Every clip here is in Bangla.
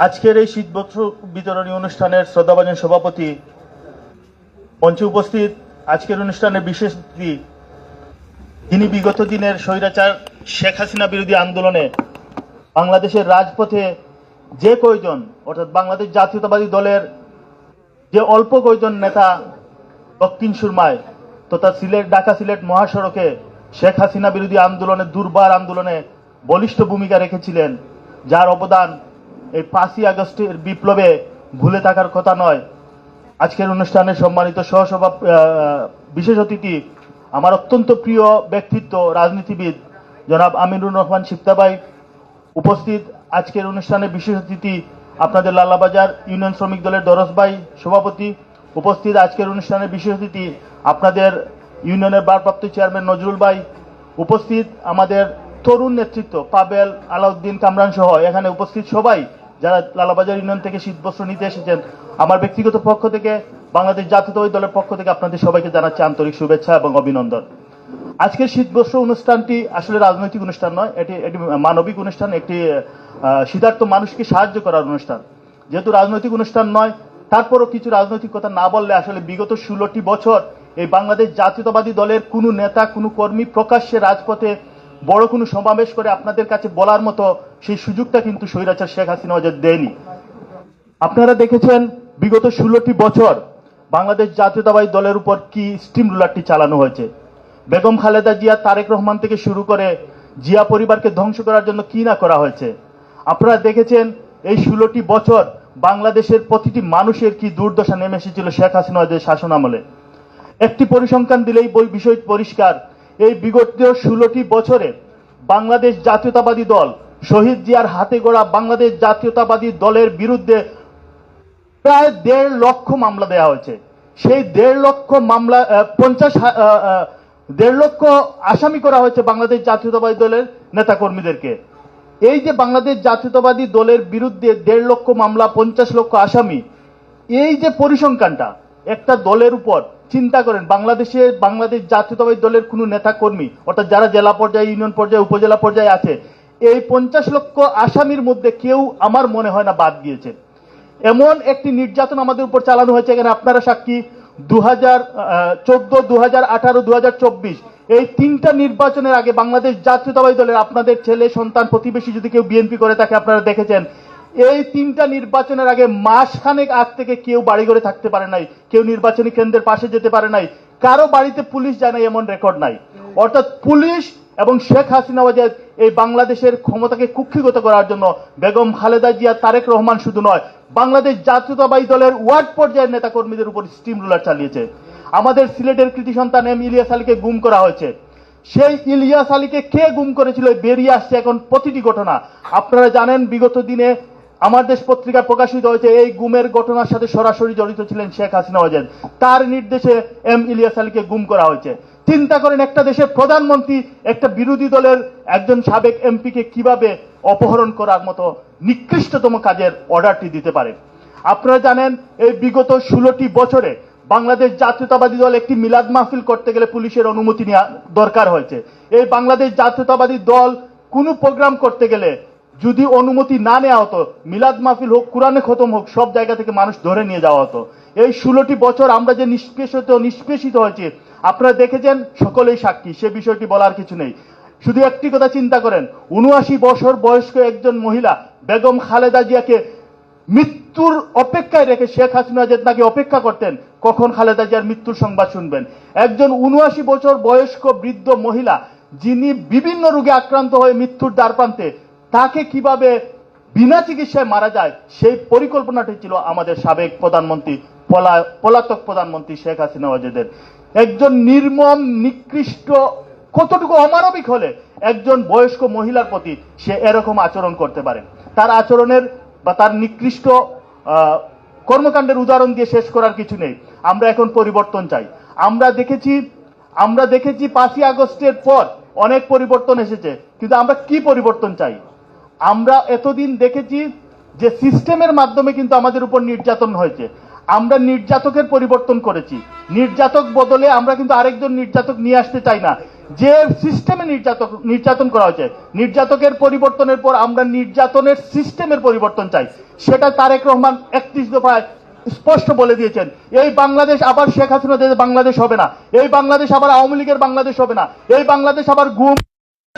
আজকের এই শীতবস্ত্র বিতরণী অনুষ্ঠানের শ্রদ্ধাভাজন সভাপতি মঞ্চে উপস্থিত আজকের অনুষ্ঠানের বিশেষ অতিথি, যিনি বিগত দিনের স্বৈরাচার শেখ হাসিনা বিরোধী আন্দোলনে বাংলাদেশের রাজপথে যে কয়জন, অর্থাৎ বাংলাদেশ জাতীয়তাবাদী দলের যে অল্প কয়জন নেতা দক্ষিণ সুরমায় তথা সিলেট, ঢাকা সিলেট মহাসড়কে শেখ হাসিনা বিরোধী আন্দোলনে দুর্বার আন্দোলনে বলিষ্ঠ ভূমিকা রেখেছিলেন, যার অবদান এই পাঁচই আগস্টের বিপ্লবে ভুলে থাকার কথা নয়। আজকের অনুষ্ঠানে সম্মানিত সহসভা বিশেষ অতিথি, আমার অত্যন্ত প্রিয় ব্যক্তিত্ব, রাজনীতিবিদ, জনাব আমিনুর রহমান শিপ্তাবাই উপস্থিত। আজকের অনুষ্ঠানে বিশেষ অতিথি আপনাদের লালাবাজার ইউনিয়ন শ্রমিক দলের দরস ভাই, সভাপতি উপস্থিত। আজকের অনুষ্ঠানে বিশেষ অতিথি আপনাদের ইউনিয়নের ভারপ্রাপ্ত চেয়ারম্যান নজরুল ভাই উপস্থিত। আমাদের তরুণ নেতৃত্ব, পাবেল, আলাউদ্দিন কামরান সহ এখানে উপস্থিত সবাই যারা লালাবাজার ইউনিয়ন থেকে শীতবস্ত্র নিতে এসেছেন, আমার ব্যক্তিগত পক্ষ থেকে, বাংলাদেশ জাতীয়তাবাদী দলের পক্ষ থেকে আপনাদের সবাইকে জানাচ্ছি আন্তরিক শুভেচ্ছা এবং অভিনন্দন। আজকের শীতবস্ত্র অনুষ্ঠানটি আসলে রাজনৈতিক অনুষ্ঠান নয়, এটি এটি মানবিক অনুষ্ঠান, একটি শীতার্থ মানুষকে সাহায্য করার অনুষ্ঠান। যেহেতু রাজনৈতিক অনুষ্ঠান নয়, তারপরও কিছু রাজনৈতিক কথা না বললে আসলে বিগত ষোলোটি বছর এই বাংলাদেশ জাতীয়তাবাদী দলের কোনো নেতা, কোনো কর্মী প্রকাশ্যে রাজপথে বড় কোনো সমাবেশ করে আপনাদের কাছে বলার মতো সেই সুযোগটা কিন্তু স্বৈরাচার শেখ হাসিনা ওদের দেয়নি। আপনারা দেখেছেন বিগত ষোলোটি বছর বাংলাদেশ জাতীয়তাবাদী দলের উপর কি স্টিম রুলারটি চালানো হয়েছে। বেগম খালেদা জিয়া, তারেক রহমান থেকে শুরু করে জিয়া পরিবারকে ধ্বংস করার জন্য কি না করা হয়েছে? আপনারা দেখেছেন এই ষোলোটি বছর বাংলাদেশের প্রতিটি মানুষের কি দুর্দশা নেমে এসেছিল শেখ হাসিনাদের শাসন আমলে একটি পরিসংখ্যান দিলেই বই বিষয় পরিষ্কার এই বিগত ষোলোটি বছরে বাংলাদেশ জাতীয়তাবাদী দল, শহীদ জিয়ার হাতে গড়া বাংলাদেশ জাতীয়তাবাদী দলের বিরুদ্ধে প্রায় দেড় লক্ষ মামলা দেওয়া হয়েছে। সেই দেড় লক্ষ মামলা পঞ্চাশ দেড় লক্ষ আসামি করা হয়েছে বাংলাদেশ জাতীয়তাবাদী দলের নেতাকর্মীদেরকে। এই যে বাংলাদেশ জাতীয়তাবাদী দলের বিরুদ্ধে দেড় লক্ষ মামলা, পঞ্চাশ লক্ষ আসামি, এই যে পরিসংখ্যানটা, একটা দলের উপর চিন্তা করেন, বাংলাদেশে বাংলাদেশ জাতীয়তাবাদী দলের কোনো নেতা কর্মী, অর্থাৎ যারা জেলা পর্যায়ে, ইউনিয়ন পর্যায়ে, উপজেলা পর্যায়ে আছে, এই পঞ্চাশ লক্ষ আসামির মধ্যে কেউ আমার মনে হয় না বাদ গিয়েছে। এমন একটি নির্যাতন আমাদের উপর চালানো হয়েছে, এখানে আপনারা সাক্ষী দু হাজার চোদ্দ দু হাজার আঠারো দু হাজার চব্বিশ। এই তিনটা নির্বাচনের আগে বাংলাদেশ জাতীয়তাবাদী দলের আপনাদের ছেলে, সন্তান, প্রতিবেশী যদি কেউ বিএনপি করে থাকে আপনারা দেখেছেন। এই তিনটা নির্বাচনের আগে মাসখানেক আগ থেকে কেউ বাড়ি ঘরে থাকতে পারে নাই, কেউ নির্বাচনী কেন্দ্রের পাশে যেতে পারে নাই, কারও বাড়িতে পুলিশ যায় নাই এমন রেকর্ড নাই। অর্থাৎ পুলিশ এবং শেখ হাসিনা ওয়াজেদ এই বাংলাদেশের ক্ষমতাকে কুক্ষিগত করার জন্য বেগম খালেদা জিয়া, তারেক রহমান শুধু নয়, বাংলাদেশ জাতীয়তাবাদী দলের ওয়ার্ড পর্যায়ের নেতা কর্মীদের উপর স্টিম রুলার চালিয়েছে। আমাদের সিলেটের কৃতি সন্তান এম ইলিয়াস আলীকে গুম করা হয়েছে। সেই ইলিয়াস আলীকে কে গুম করেছিল বেরিয়ে আসছে এখন প্রতিটি ঘটনা। আপনারা জানেন, বিগত দিনে আমার দেশ পত্রিকায় প্রকাশিত হয়েছে, এই গুমের ঘটনার সাথে সরাসরি জড়িত ছিলেন শেখ হাসিনা ওয়াজেদ। তার নির্দেশে এম ইলিয়াস আলীকে গুম করা হয়েছে। চিন্তা করেন, একটা দেশের প্রধানমন্ত্রী, একটা বিরোধী দলের একজন সাবেক এমপিকে কীভাবে অপহরণ করার মতো নিকৃষ্টতম কাজের অর্ডারটি দিতে পারে? আপনারা জানেন, এই বিগত ষোলোটি বছরে বাংলাদেশ জাতীয়তাবাদী দল একটি মিলাদ মাহফিল করতে গেলে পুলিশের অনুমতি নেওয়া দরকার হয়েছে। এই বাংলাদেশ জাতীয়তাবাদী দল কোনো প্রোগ্রাম করতে গেলে যদি অনুমতি না নেওয়া হতো, মিলাদ মাহফিল হোক, কোরআনে খতম হোক, সব জায়গা থেকে মানুষ ধরে নিয়ে যাওয়া হতো। এই ষোলোটি বছর আমরা যে নিষ্পেষিত নিষ্পেষিত হয়েছি, আপনারা দেখেছেন, সকলেই সাক্ষী, সে বিষয়টি বলার কিছু নেই। শুধু একটি কথা চিন্তা করেন, উনআশি বছর বয়স্ক একজন মহিলা, বেগম খালেদা জিয়াকে মৃত্যুর অপেক্ষায় রেখে শেখ হাসিনা তাকে অপেক্ষা করতেন, কখন খালেদা জিয়ার মৃত্যুর সংবাদ শুনবেন? একজন উনআশি বছর বয়স্ক বৃদ্ধ মহিলা, যিনি বিভিন্ন রোগে আক্রান্ত হয়ে মৃত্যুর দ্বার প্রান্তে তাকে কীভাবে বিনা চিকিৎসায় মারা যায়, সেই পরিকল্পনাটি ছিল আমাদের সাবেক প্রধানমন্ত্রী, পলা- পলাতক প্রধানমন্ত্রী শেখ হাসিনা ওয়াজেদের। একজন নির্মম, নিকৃষ্ট, কতটুকু অমানবিক হলে একজন বয়স্ক মহিলার প্রতি সে এরকম আচরণ করতে পারে। তার আচরণের বা তার নিকৃষ্ট কর্মকাণ্ডের উদাহরণ দিয়ে শেষ করার কিছু নেই। আমরা এখন পরিবর্তন চাই। আমরা দেখেছি আমরা দেখেছি পাঁচই আগস্টের পর অনেক পরিবর্তন এসেছে। কিন্তু আমরা কি পরিবর্তন চাই? আমরা এতদিন দেখেছি যে সিস্টেমের মাধ্যমে কিন্তু আমাদের উপর নির্যাতন হয়েছে। আমরা নির্যাতকের পরিবর্তন করেছি। নির্যাতক বদলে আমরা কিন্তু আরেকজন নির্যাতক নিয়ে আসতে চাই না। যে সিস্টেমে নির্যাতন নির্যাতন করা হয়েছে, নির্যাতকের পরিবর্তনের পর আমরা নির্যাতনের সিস্টেমের পরিবর্তন চাই। সেটা তারেক রহমান একত্রিশ দফায় স্পষ্ট বলে দিয়েছেন। এই বাংলাদেশ আবার শেখ হাসিনা বাংলাদেশ হবে না। এই বাংলাদেশ আবার আওয়ামী লীগের বাংলাদেশ হবে না। এই বাংলাদেশ আবার গুম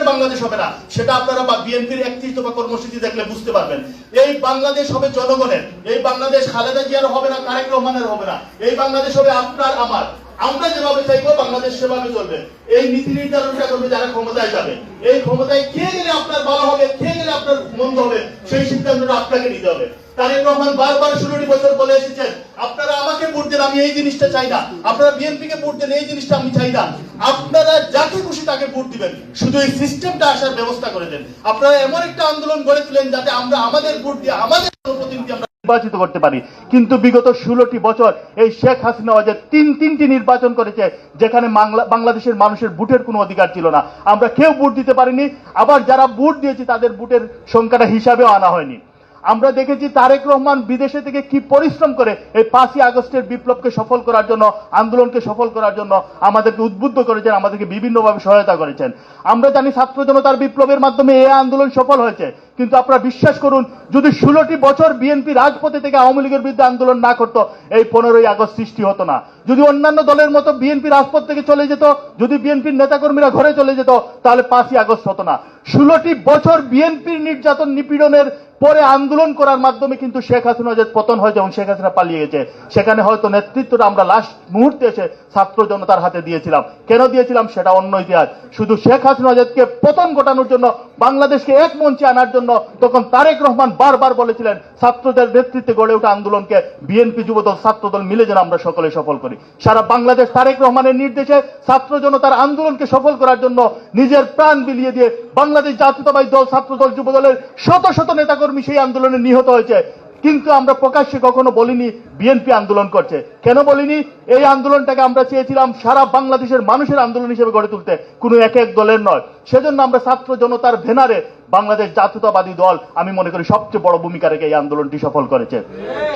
বাংলাদেশ হবে না। সেটা আপনারা বা বিএনপির একত্রিশ দফা কর্মসূচি দেখলে বুঝতে পারবেন। এই বাংলাদেশ হবে জনগণের। এই বাংলাদেশ খালেদা জিয়ার হবে না, তারেক রহমানের হবে না। এই বাংলাদেশ হবে আপনার, আমার। আমরা যেভাবে চাইব বাংলাদেশ সেভাবে চলবে। এই নীতি নির্ধারণটা করবে যারা ক্ষমতায় যাবে এই ক্ষমতায় কে গেলে আপনার ভালো হবে, কে গেলে আপনার মন্দ হবে, সেই সিদ্ধান্তটা আপনাকে নিতে হবে। তারেক রহমান বারবার ষোলোটি বছর বলে এসেছেন, আপনারা আমাকে ভোট দেন, আমি এই জিনিসটা চাই না। আপনারা বিএনপি কে ভোট দেন, এই জিনিসটা আমি চাই না। আপনারা যাকে খুশি তাকে ভোট দিবেন। শুধু এই সিস্টেমটা আসার ব্যবস্থা করে দেন। আপনারা এমন একটা আন্দোলন গড়ে তুলেন যাতে আমরা আমাদের ভোট দিয়ে, আমাদের প্রতিনিধি আমরা নির্বাচিত করতে পারি। কিন্তু বিগত ষোলোটি বছর এই শেখ হাসিনা ওয়াজের তিন তিনটি নির্বাচন করেছে, যেখানে বাংলা- বাংলাদেশের মানুষের বুটের কোনো অধিকার ছিল না। আমরা কেউ ভোট দিতে পারিনি, আবার যারা ভোট দিয়েছি তাদের বুটের সংখ্যাটা হিসাবেও আনা হয়নি। আমরা দেখেছি তারেক রহমান বিদেশে থেকে কি পরিশ্রম করে এই পাঁচই আগস্টের বিপ্লবকে সফল করার জন্য, আন্দোলনকে সফল করার জন্য আমাদেরকে উদ্বুদ্ধ করেছেন, আমাদেরকে বিভিন্নভাবে সহায়তা করেছেন। আমরা জানি ছাত্র জনতার বিপ্লবের মাধ্যমে এই আন্দোলন সফল হয়েছে, কিন্তু আপনারা বিশ্বাস করুন, যদি ষোলোটি বছর বিএনপি রাজপথে থেকে আওয়ামী লীগের বিরুদ্ধে আন্দোলন না করতো, এই পনেরোই আগস্ট সৃষ্টি হতো না। যদি অন্যান্য দলের মতো বিএনপি রাজপথ থেকে চলে যেত, যদি বিএনপির নেতাকর্মীরা ঘরে চলে যেত, তাহলে পাঁচই আগস্ট হতো না। ষোলোটি বছর বিএনপির নির্যাতন নিপীড়নের পরে আন্দোলন করার মাধ্যমে কিন্তু শেখ হাসিনা যে পতন হয়েছে এবং শেখ হাসিনা পালিয়ে গেছে, সেখানে হয়তো নেতৃত্বটা আমরা লাস্ট মুহূর্তে এসে ছাত্র জনতার হাতে দিয়েছিলাম। কেন দিয়েছিলাম? সেটা অন্য ইতিহাস। শুধু শেখ হাসিনা আজাদকে পতন ঘটানোর জন্য বাংলাদেশকে এক মঞ্চে আনার জন্য তখন তারেক রহমান বারবার বলেছিলেন, ছাত্রদের নেতৃত্বে গড়ে ওঠা আন্দোলনকে বিএনপি যুবদল, ছাত্রদল মিলে যেন আমরা সকলে সফল করি। সারা বাংলাদেশ তারেক রহমানের নির্দেশে ছাত্র জনতার আন্দোলনকে সফল করার জন্য নিজের প্রাণ বিলিয়ে দিয়ে বাংলাদেশ জাতীয়তাবাদী দল, ছাত্রদল, যুবদলের শত শত নেতাকর্মী সেই আন্দোলনে নিহত হয়েছে। কিন্তু আমরা প্রকাশ্যে কখনো বলিনি বিএনপি আন্দোলন করছে। কেন বলিনি? এই আন্দোলনটাকে আমরা চেয়েছিলাম সারা বাংলাদেশের মানুষের আন্দোলন হিসেবে গড়ে তুলতে। কোনো এক এক দলের নয়। সেজন্য আমরা ছাত্র জনতার ভেনারে বাংলাদেশ জাতীয়তাবাদী দল, আমি মনে করি সবচেয়ে বড় ভূমিকা রেখে এই আন্দোলনটি সফল করেছে।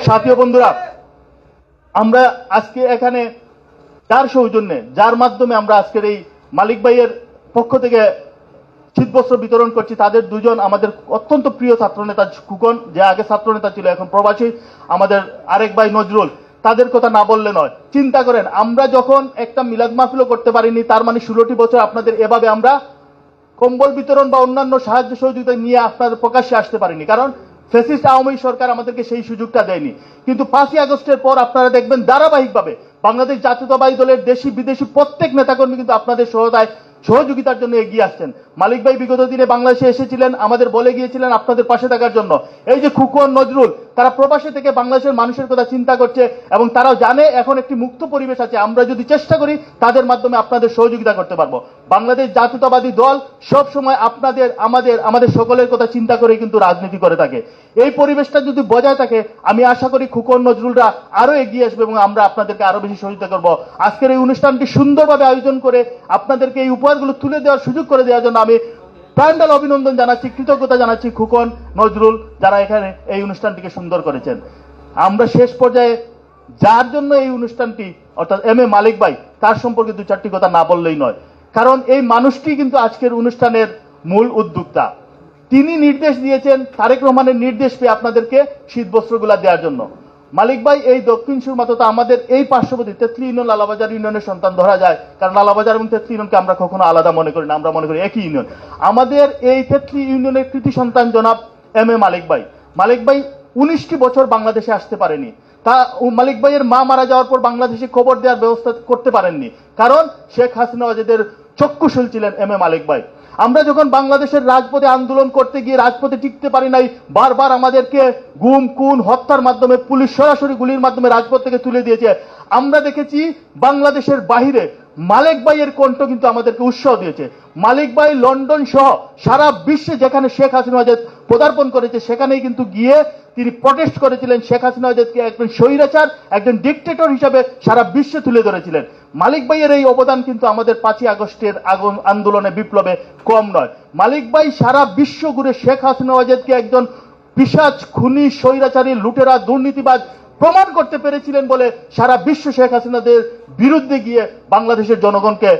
সাথীয় বন্ধুরা, আমরা আজকে এখানে যার সৌজন্যে, যার মাধ্যমে আমরা আজকের এই মালিক ভাইয়ের পক্ষ থেকে শীতবস্ত্র বিতরণ করছি, তাদের দুজন আমাদের অত্যন্ত প্রিয় ছাত্রনেতা কুকন যে আগে ছাত্রনেতা ছিল, এখন প্রবাসী, আমাদের আরেক ভাই নজরুল। তাদের কথা না বললে নয়। চিন্তা করেন, আমরা যখন একটা মিলাদ মাহফিলও করতে পারিনি, তার মানে ষোলোটি বছর আপনাদের এভাবে আমরা কম্বল বিতরণ বা অন্যান্য সাহায্য সহযোগিতা নিয়ে আপনাদের প্রকাশ্যে আসতে পারিনি। কারণ ফেসিস্ট আওয়ামী সরকার আমাদেরকে সেই সুযোগটা দেয়নি। কিন্তু পাঁচই আগস্টের পর আপনারা দেখবেন ধারাবাহিকভাবে বাংলাদেশ জাতীয়তাবাদী দলের দেশি বিদেশি প্রত্যেক নেতাকর্মী কিন্তু আপনাদের সহায়তায় সহযোগিতার জন্য এগিয়ে আসছেন। মালিক ভাই বিগত দিনে বাংলাদেশে এসেছিলেন, আমাদের বলে গিয়েছিলেন আপনাদের পাশে থাকার জন্য। এই যে খুকুয়ান নজরুল তারা প্রবাসে থেকে বাংলাদেশের মানুষের কথা চিন্তা করছে এবং তারাও জানে এখন একটি মুক্ত পরিবেশ আছে। আমরা যদি চেষ্টা করি, তাদের মাধ্যমে আপনাদের সহযোগিতা করতে পারব। বাংলাদেশ জাতীয়তাবাদী দল সব সময় আপনাদের, আমাদের আমাদের সকলের কথা চিন্তা করে কিন্তু রাজনীতি করে থাকে। এই পরিবেশটা যদি বজায় থাকে, আমি আশা করি খুকন, নজরুলরা আরও এগিয়ে আসবে এবং আমরা আপনাদেরকে আরও বেশি সহযোগিতা করব। আজকের এই অনুষ্ঠানটি সুন্দরভাবে আয়োজন করে আপনাদেরকে এই উপহারগুলো তুলে দেওয়ার সুযোগ করে দেওয়ার জন্য আমি প্রাণডাল অভিনন্দন জানাচ্ছি, কৃতজ্ঞতা জানাচ্ছি খুকন, নজরুল, যারা এখানে এই অনুষ্ঠানটিকে সুন্দর করেছেন। আমরা শেষ পর্যায়ে যার জন্য এই অনুষ্ঠানটি, অর্থাৎ এম এ মালিক ভাই, তার সম্পর্কে দু চারটি কথা না বললেই নয়। কারণ এই মানুষটি কিন্তু আজকের অনুষ্ঠানের মূল উদ্যোক্তা। তিনি নির্দেশ দিয়েছেন, তারেক রহমানের নির্দেশ পেয়ে আপনাদেরকে শীত শীতবস্ত্রগুলা দেওয়ার জন্য। মালিক ভাই, এই দক্ষিণ সুরমাতো আমাদের এই পার্শ্ববর্তী তেতলি ইউনিয়ন, লালাবাজার ইউনিয়নের সন্তান ধরা যায়। কারণ লালাবাজার এবং তেতলি ইউনিয়নকে আমরা কখনো আলাদা মনে করি না, আমরা মনে করি একই ইউনিয়ন। আমাদের এই তেতলি ইউনিয়নের কৃতি সন্তান জনাব এম এ মালিক ভাই। মালিক ভাই, উনিশটি বছর বাংলাদেশে আসতে পারেনি। তা মালিক ভাইয়ের মা মারা যাওয়ার পর বাংলাদেশে খবর দেওয়ার ব্যবস্থা করতে পারেননি। কারণ শেখ হাসিনা ওয়াজেদের চক্ষুশীল ছিলেন এম এ মালিক ভাই। আমরা যখন বাংলাদেশের রাজপথে আন্দোলন করতে গিয়ে রাজপথে টিকতে পারি নাই, বারবার আমাদেরকে গুম, খুন, হত্যার মাধ্যমে পুলিশ সরাসরি গুলির মাধ্যমে রাজপথ থেকে তুলে দিয়েছে। আমরা দেখেছি বাংলাদেশের বাহিরে মালিক ভাইয়ের কণ্ঠ কিন্তু আমাদেরকে উৎসাহ দিয়েছে। মালিক ভাই লন্ডন সহ সারা বিশ্বে যেখানে শেখ হাসিনা পদার্পণ করেছে, সেখানেই কিন্তু গিয়ে তিনি প্রটেস্ট করেছিলেন। শেখ হাসিনা একজন স্বৈরাচার, একজন ডিকটেটর হিসাবে সারা বিশ্বে তুলে ধরেছিলেন। মালিক ভাইয়ের এই অবদান কিন্তু আমাদের পাঁচই আগস্টের আগুন আন্দোলনে, বিপ্লবে কম নয়। মালিক ভাই সারা বিশ্ব ঘুরে শেখ হাসিনা আজাদকে একজন পিসাজ খুনি, স্বৈরাচারী, লুটেরা, দুর্নীতিবাজ প্রমাণ করতে পেরেছিলেন বলে সারা বিশ্ব শেখ হাসিনাদের বিরুদ্ধে গিয়ে বাংলাদেশের জনগণকে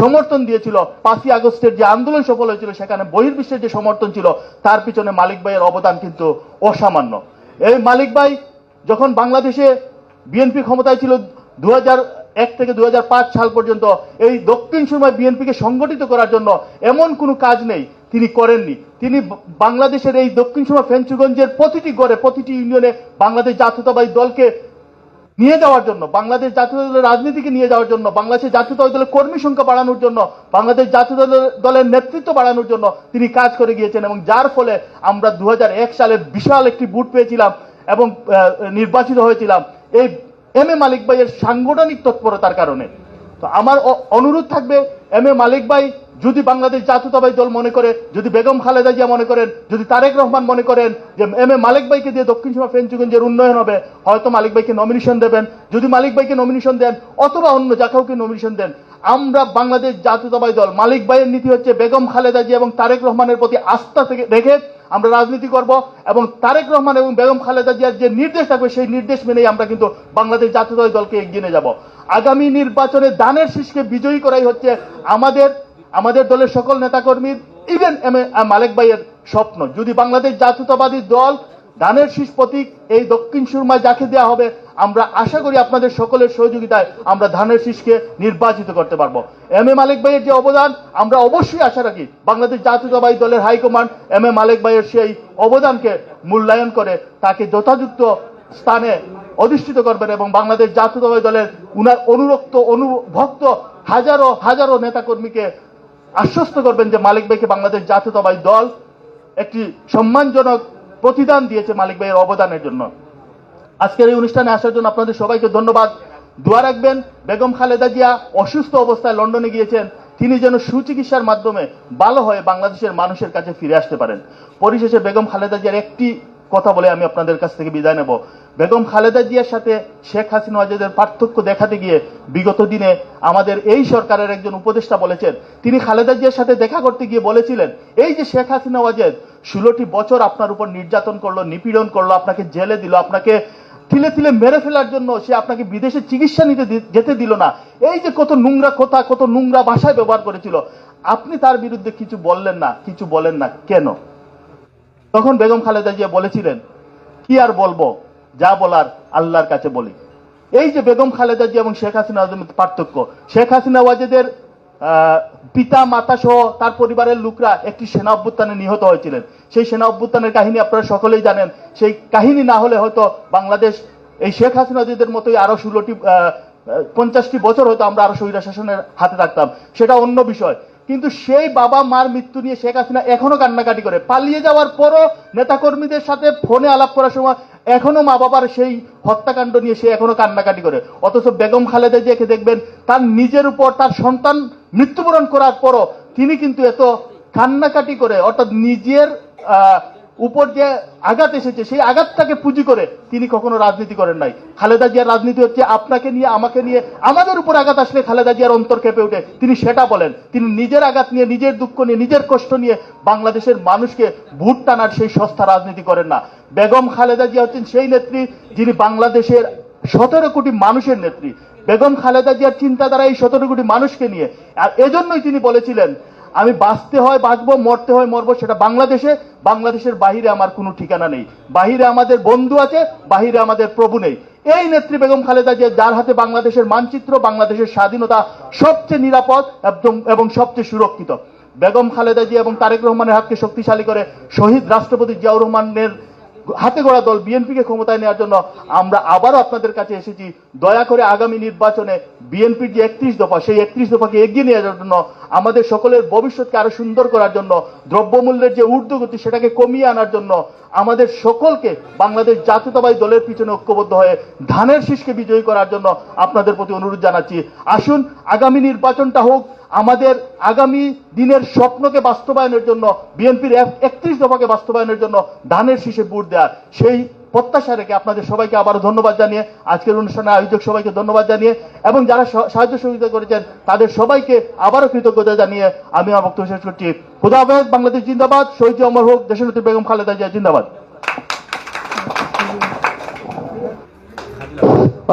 সমর্থন দিয়েছিল। পাঁচই আগস্টের যে আন্দোলন সফল হয়েছিল, সেখানে বহির্বিশ্বের যে সমর্থন ছিল, তার পিছনে মালিক ভাইয়ের অবদান কিন্তু অসামান্য। এই মালিক ভাই যখন বাংলাদেশে বিএনপি ক্ষমতায় ছিল দু হাজার এক থেকে দু হাজার পাঁচ সাল পর্যন্ত এই দক্ষিণ সময় বিএনপিকে সংগঠিত করার জন্য এমন কোনো কাজ নেই, তিনি করেননি। তিনি বাংলাদেশের এই দক্ষিণ সময় ফেঞ্চুগঞ্জের প্রতিটি গড়ে, প্রতিটি ইউনিয়নে বাংলাদেশ জাতীয়তাবাদী দলকে নিয়ে যাওয়ার জন্য, বাংলাদেশ জাতীয় দলের রাজনীতিকে নিয়ে যাওয়ার জন্য, বাংলাদেশের জাতীয়তাবাদী দলের কর্মী সংখ্যা বাড়ানোর জন্য, বাংলাদেশ জাতীয় দলের দলের নেতৃত্ব বাড়ানোর জন্য তিনি কাজ করে গিয়েছেন এবং যার ফলে আমরা দু সালে বিশাল একটি বুট পেয়েছিলাম এবং নির্বাচিত হয়েছিলাম। এই এম এ মালিক ভাইয়ের সাংগঠনিক তৎপরতার কারণে। তো আমার অনুরোধ থাকবে এম এ মালিক ভাই যদি বাংলাদেশ জাতীয়তাবাদী দল মনে করে, যদি বেগম খালেদা জিয়া মনে করেন, যদি তারেক রহমান মনে করেন যে এম এ মালিক ভাইকে দিয়ে দক্ষিণ সীমা ফেঞ্চুগঞ্জের উন্নয়ন হবে, হয়তো মালিক ভাইকে নমিনেশন দেবেন। যদি মালিক ভাইকে নমিনেশন দেন, অথবা অন্য যা কাউকে নমিনেশন দেন, আমরা বাংলাদেশ জাতীয়তাবাদী দল মালিক ভাইয়ের নীতি হচ্ছে বেগম খালেদা জিয়া এবং তারেক রহমানের প্রতি আস্থা থেকে রেখে আমরা রাজনীতি করব এবং তারেক রহমান এবং বেগম খালেদা জিয়ার যে নির্দেশ থাকবে, সেই নির্দেশ মেনেই আমরা কিন্তু বাংলাদেশ জাতীয় দলকে এগিয়ে নিয়ে যাব। আগামী নির্বাচনে দানের শীষকে বিজয়ী করাই হচ্ছে আমাদের আমাদের দলের সকল নেতাকর্মীর ইভেন এম এ মালেক ভাইয়ের স্বপ্ন। যদি বাংলাদেশ জাতীয়তাবাদী দল দানের শীষ প্রতীক এই দক্ষিণ সুরমায় যাকে দেওয়া হবে আমরা আশা করি আপনাদের সকলের সহযোগিতায় আমরা ধানের শীষকে নির্বাচিত করতে পারব। এম এ মালিক ভাইয়ের যে অবদান, আমরা অবশ্যই আশা রাখি বাংলাদেশ জাতীয়তাবাদী দলের হাইকমান্ড এম এ মালিক ভাইয়ের সেই অবদানকে মূল্যায়ন করে তাকে যথাযুক্ত স্থানে অধিষ্ঠিত করবেন এবং বাংলাদেশ জাতীয়তাবাদী দলের উনার অনুরক্ত, অনুভক্ত হাজারো হাজারো নেতাকর্মীকে আশ্বস্ত করবেন যে মালিক ভাইকে বাংলাদেশ জাতীয়তাবাদী দল একটি সম্মানজনক প্রতিদান দিয়েছে মালিক ভাইয়ের অবদানের জন্য। আজকের এই অনুষ্ঠানে আসার জন্য আপনাদের সবাইকে ধন্যবাদ। দোয়া রাখবেন, বেগম খালেদা জিয়া অসুস্থ অবস্থায় লন্ডনে গিয়েছেন, তিনি যেন সুচিকিৎসার মাধ্যমে ভালো হয়ে বাংলাদেশের মানুষের কাছে ফিরে আসতে পারেন। পরিশেষে বেগম খালেদা জিয়ার একটি কথা বলে আমি আপনাদের কাছ থেকে বিদায় নেব। বেগম খালেদা জিয়ার সাথে শেখ হাসিনা ওয়াজেদের পার্থক্য দেখাতে গিয়ে বিগত দিনে আমাদের এই সরকারের একজন উপদেষ্টা বলেছেন, তিনি খালেদা জিয়ার সাথে দেখা করতে গিয়ে বলেছিলেন, এই যে শেখ হাসিনা ওয়াজেদ, ষোলোটি বছর আপনার উপর নির্যাতন করল, নিপীড়ন করল, আপনাকে জেলে দিল, আপনাকে তিলে তিলে মেরে ফেলার জন্য সে আপনাকে বিদেশে চিকিৎসা নিতে যেতে দিল না। এই যে কত নোংরা কথা, কত নোংরা ভাষায় ব্যবহার করেছিল, আপনি তার বিরুদ্ধে কিছু বললেন না, কিছু বলেন না, কেন? তখন বেগম খালেদা জিয়া বলেছিলেন, কি আর বলব? যা বলার আল্লাহর কাছে বলি। এই যে বেগম খালেদা জিয়া এবং শেখ হাসিনা পার্থক্য, শেখ হাসিনা ওয়াজেদের পিতা, মাতা সহ তার পরিবারের লোকরা একটি সেনা অভ্যুত্থানে নিহত হয়েছিলেন। সেই সেনা অভ্যুত্থানের কাহিনী আপনারা সকলেই জানেন। সেই কাহিনী না হলে হয়তো বাংলাদেশ এই শেখ হাসিনা ওয়াজেদের মতোই আরও ষোলোটি পঞ্চাশটি বছর হয়তো আমরা আরও স্বৈরা শাসনের হাতে থাকতাম সেটা অন্য বিষয়। কিন্তু সেই বাবা মার মৃত্যু নিয়ে শেখ হাসিনা এখনও কান্নাকাটি করে। পালিয়ে যাওয়ার পরও নেতাকর্মীদের সাথে ফোনে আলাপ করার সময় এখনও মা বাবার সেই হত্যাকাণ্ড নিয়ে সে এখনও কান্নাকাটি করে। অথচ বেগম খালেদা জিয়াকে দেখবেন তার নিজের উপর তার সন্তান মৃত্যুবরণ করার পরও তিনি কিন্তু এত কান্নাকাটি করে, অর্থাৎ নিজের উপর যে আঘাত এসেছে, সেই আঘাতটাকে পুঁজি করে তিনি কখনো রাজনীতি করেন নাই। খালেদা জিয়ার রাজনীতি হচ্ছে আপনাকে নিয়ে, আমাকে নিয়ে, আমাদের উপর আঘাত আসলে খালেদা জিয়ার অন্তর কেঁপে ওঠে। তিনি সেটা বলেন, তিনি নিজের আঘাত নিয়ে, নিজের দুঃখ নিয়ে, নিজের কষ্ট নিয়ে বাংলাদেশের মানুষকে ভোট টানার সেই সস্তা রাজনীতি করেন না। বেগম খালেদা জিয়া হচ্ছেন সেই নেত্রী, যিনি বাংলাদেশের সতেরো কোটি মানুষের নেত্রী। বেগম খালেদা জিয়ার চিন্তাধারা এই সতেরো কোটি মানুষকে নিয়ে। আর এজন্যই তিনি বলেছিলেন আমি বাঁচতে হয়, বাঁচবো, মরতে হয়, মরবো সেটা বাংলাদেশে। বাংলাদেশের বাহিরে আমার কোনো ঠিকানা নেই। বাহিরে আমাদের বন্ধু আছে, বাহিরে আমাদের প্রভু নেই। এই নেত্রী বেগম খালেদা যে যার হাতে বাংলাদেশের মানচিত্র, বাংলাদেশের স্বাধীনতা সবচেয়ে নিরাপদ একদম এবং সবচেয়ে সুরক্ষিত। বেগম খালেদা জি এবং তারেক রহমানের হাতকে শক্তিশালী করে শহীদ রাষ্ট্রপতি জিয়াউর রহমানের হাতে গড়া দল বিএনপিকে ক্ষমতায় নেওয়ার জন্য আমরা আবারও আপনাদের কাছে এসেছি। দয়া করে আগামী নির্বাচনে বিএনপির যে একত্রিশ দফা, সেই একত্রিশ দফাকে এগিয়ে নিয়ে যাওয়ার জন্য, আমাদের সকলের ভবিষ্যৎকে আরও সুন্দর করার জন্য, দ্রব্যমূল্যের যে ঊর্ধ্বগতি সেটাকে কমিয়ে আনার জন্য আমাদের সকলকে বাংলাদেশ জাতীয়তাবাদী দলের পিছনে ঐক্যবদ্ধ হয়ে ধানের শীষকে বিজয়ী করার জন্য আপনাদের প্রতি অনুরোধ জানাচ্ছি। আসুন, আগামী নির্বাচনটা হোক আমাদের আগামী দিনের স্বপ্নকে বাস্তবায়নের জন্য, বিএনপির একত্রিশ দফাকে বাস্তবায়নের জন্য ধানের শীষে ভোট দেওয়ার সেই প্রত্যাশা রেখে আপনাদের সবাইকে আবারও ধন্যবাদ জানিয়ে আজকের অনুষ্ঠানে আয়োজক সবাইকে ধন্যবাদ জানিয়ে এবং যারা সাহায্য সহযোগিতা করেছেন, তাদের সবাইকে আবারও কৃতজ্ঞতা জানিয়ে আমি আমার বক্তব্য শেষ করছি। খুদা হাফেজ, বাংলাদেশ জিন্দাবাদ, শহীদ অমর হোক, দেশনেত্রী বেগম খালেদা জিয়া, জিন্দাবাদ।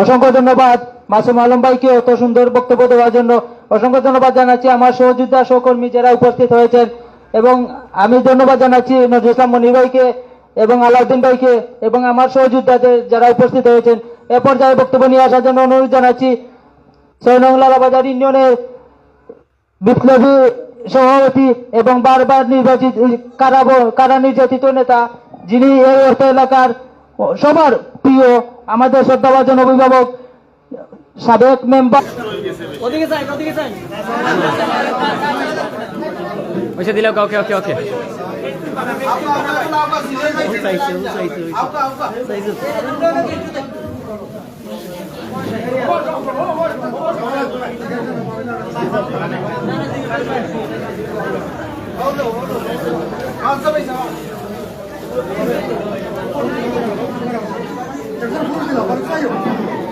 অসংখ্য ধন্যবাদ। মাসুম আলম ভাইকে অত সুন্দর বক্তব্য দেওয়ার জন্য অসংখ্য ধন্যবাদ জানাচ্ছি। আমার সহযোদ্ধা সহকর্মী যারা উপস্থিত হয়েছেন এবং আমি ধন্যবাদ জানাচ্ছি নজরুল ইসলাম মনির ভাইকে এবং আলাউদ্দিন ভাইকে এবং আমার সহযোদ্ধাদের যারা উপস্থিত হয়েছেন। এ পর্যায়ে বক্তব্য নিয়ে আসার জন্য অনুরোধ জানাচ্ছি নং ইউনিয়নের বিপ্লবী সভাপতি এবং বারবার নির্বাচিত কারা কারা নির্যাতিত নেতা যিনি এই অর্থ এলাকার সবার প্রিয়, আমাদের শ্রদ্ধাভাজন অভিভাবক সাবেক মেম্বার ওদিকে যাই ওদিকে যাই। ওইসে দিলে ওকে ওকে ওকে Thank